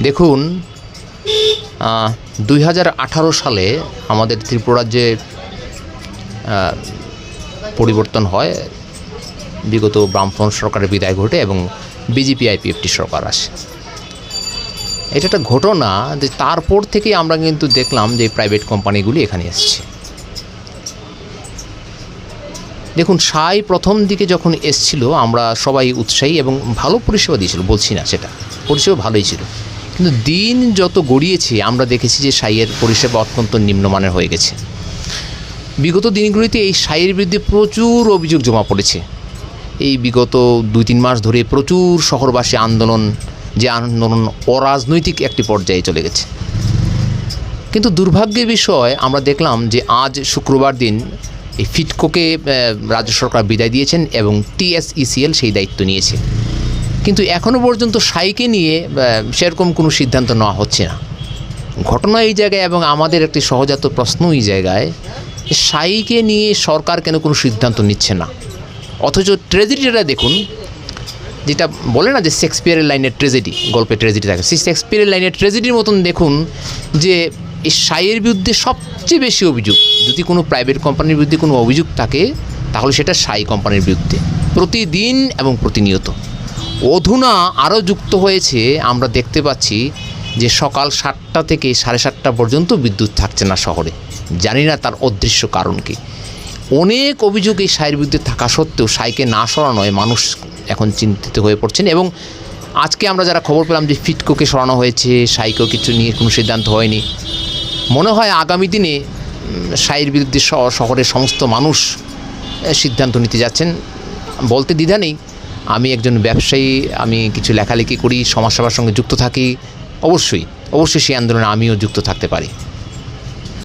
দেখুন দুই হাজার আঠারো সালে আমাদের ত্রিপুরা রাজ্যে আহ, পরিবর্তন হয়। বিগত বামফ্রন্ট সরকারের বিদায় ঘটে এবং বিজেপি আইপিএফটি সরকার আসে। এটা একটা ঘটনা যে তারপর থেকেই আমরা কিন্তু দেখলাম যে প্রাইভেট কোম্পানিগুলি এখানে এসছে। দেখুন সাই প্রথম দিকে যখন এসছিল আমরা সবাই উৎসাহী এবং ভালো পরিষেবা দিয়েছিল বলছি না সেটা। পরিষেবা ভালোই ছিল। কিন্তু দিন যত গড়িয়েছে, আমরা দেখেছি যে সাইয়ের পরিষেবা অত্যন্ত নিম্নমানের হয়ে গেছে। বিগত দিনগুলিতে এই সাইয়ের বিরুদ্ধে প্রচুর অভিযোগ জমা পড়েছে। এই বিগত দুই তিন মাস ধরে প্রচুর শহরবাসী আন্দোলন, যে আন্দোলন অরাজনৈতিক একটি পর্যায়ে চলে গেছে। কিন্তু দুর্ভাগ্যের বিষয়, আমরা দেখলাম যে আজ শুক্রবার দিন এই ফিটকোকে রাজ্য সরকার বিদায় দিয়েছেন এবং টিএসইসিএল সেই দায়িত্ব নিয়েছে। কিন্তু এখনও পর্যন্ত সাইকে নিয়ে সেরকম কোনো সিদ্ধান্ত নেওয়া হচ্ছে না। ঘটনা এই জায়গায় এবং আমাদের একটি সহজাত প্রশ্ন এই জায়গায় সাইকে নিয়ে সরকার কেন কোনো সিদ্ধান্ত নিচ্ছে না? অথচ ট্রেজেডিটা দেখুন, যেটা বলে না যে শেক্সপিয়ারের লাইনের ট্রেজেডি গল্পে ট্রেজেডি থাকে। সেই শেক্সপিয়ারের লাইনের ট্রেজেডির মতন দেখুন যে এই সাইয়ের বিরুদ্ধে সবচেয়ে বেশি অভিযোগ, যদি কোনো প্রাইভেট কোম্পানির বিরুদ্ধে কোনো অভিযোগ থাকে, তাহলে সেটা সাই কোম্পানির বিরুদ্ধে। প্রতিদিন এবং প্রতিনিয়ত। অধুনা আরও যুক্ত হয়েছে, আমরা দেখতে পাচ্ছি যে সকাল সাতটা থেকে সাড়ে সাতটা পর্যন্ত বিদ্যুৎ থাকছে না শহরে। জানি না তার অদৃশ্য কারণ কী। অনেক অভিযোগ এই সাইয়ের বিরুদ্ধে থাকা সত্ত্বেও সাইকে না সরানোয় মানুষ এখন চিন্তিত হয়ে পড়ছেন এবং আজকে আমরা যারা খবর পেলাম যে ফিটকোকে সরানো হয়েছে, সাইকেও কিছু নিয়ে কোনো সিদ্ধান্ত হয়নি। মনে হয় আগামী দিনে সাইয়ের বিরুদ্ধে শহরের সমস্ত মানুষ সিদ্ধান্ত নিতে যাচ্ছেন বলতে দ্বিধা নেই। আমি একজন ব্যবসায়ী, আমি কিছু লেখালেখি করি, সমাজসেবার সঙ্গে যুক্ত থাকি। অবশ্যই অবশ্যই সেই আন্দোলনে আমিও যুক্ত থাকতে পারি।